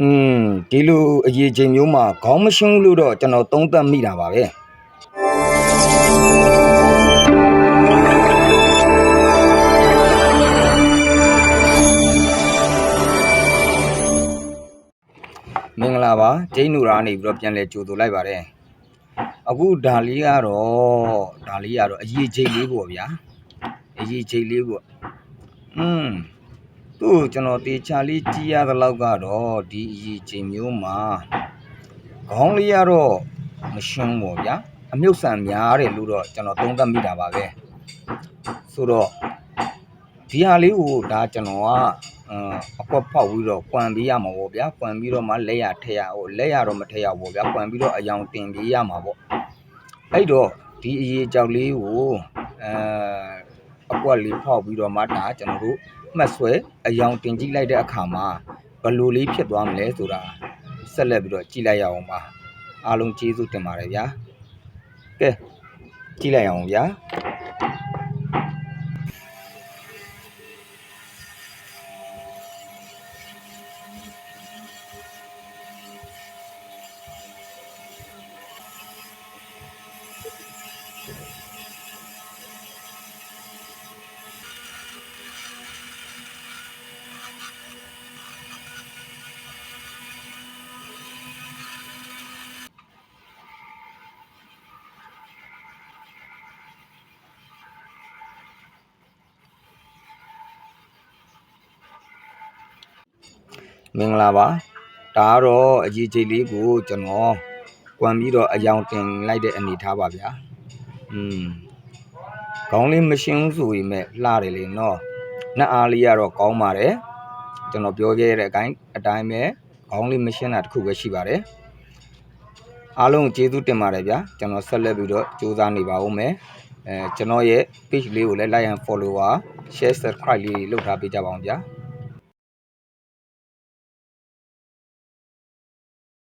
อืมဒီလိုအရေးချိန်မျိုးမှာခေါင်းမရှင်းဘူးလို့တော့ကျွန်တော်သုံးသပ်မိတာပါပဲမင်္ဂလာပါဂျိန်းနူရာနေပြီးတော့ပြန်လဲကြိုဆိုလိုက်ပါတယ်အခုဒါလေးကတော့ဒါလေးကတော့အရေးချိန်လေးပေါ့ဗျာအရေးချိန်လေးပေါ့อืม သူ့ကိုကျွန်တော်တေချာလေးကြည့်ရသလောက်ကတော့ဒီအရေးချိန်မျိုးမှာခေါင်းလေးကတော့မရှင်းဘူးဗျာအမြုပ်ဆန်များတယ်လို့တော့ကျွန်တော်သုံးသပ်မိတာပါပဲဆိုတော့ဒီဟာလေးကိုဒါကျွန်တော်ကအမ်အကွက်ဖောက်ပြီးတော့ကွန်ပေးရမှာပေါ့ဗျာကွန်ပြီးတော့မှလက်ရထက်ရဟိုလက်ရတော့မထက်ရဘူးဗျာကွန်ပြီးတော့အယောင်တင်ပေးရမှာပေါ့အဲ့တော့ဒီအရေးကြောက်လေးကိုအဲအ ကွက်လေးဖောက်ပြီးတော့မှဒါကျွန်တော်တို့မှတ်ဆွဲအယောင်တင်ကြည့်လိုက်တဲ့အခါမှာဘယ်လိုလေးဖြစ်သွားမလဲဆိုတာဆက်လက်ပြီးတော့ကြည့်လိုက်ရအောင်ပါအားလုံးကျေးဇူးတင်ပါတယ်ဗျာကဲကြည့်လိုက်အောင်ဗျာ မင်္ဂလာပါဒါကတော့အရေးကြီးလေးကိုကျွန်တော်ကွန်ပြီးတော့အယောင်တင်လိုက်တဲ့အနေထားပါဗျာอืมခေါင်းလေးမရှင်းဘူးဆိုရင်မဲ့လှတယ်လေနော်နှက်အားလေးကတော့ကောင်းပါတယ်ကျွန်တော်ပြောခဲ့တဲ့အတိုင်းအတိုင်းပဲခေါင်းလေးမရှင်းတာတစ်ခုပဲရှိပါတယ်အားလုံးကျေးဇူးတင်ပါတယ်ဗျာကျွန်တော်ဆက်လက်ပြီးတော့စူးစမ်းနေပါဦးမယ်အဲကျွန်တော်ရဲ့ page လေးကိုလည်း like and follower share subscribe လေးလုပ်ထားပေးကြပါအောင်ဗျာ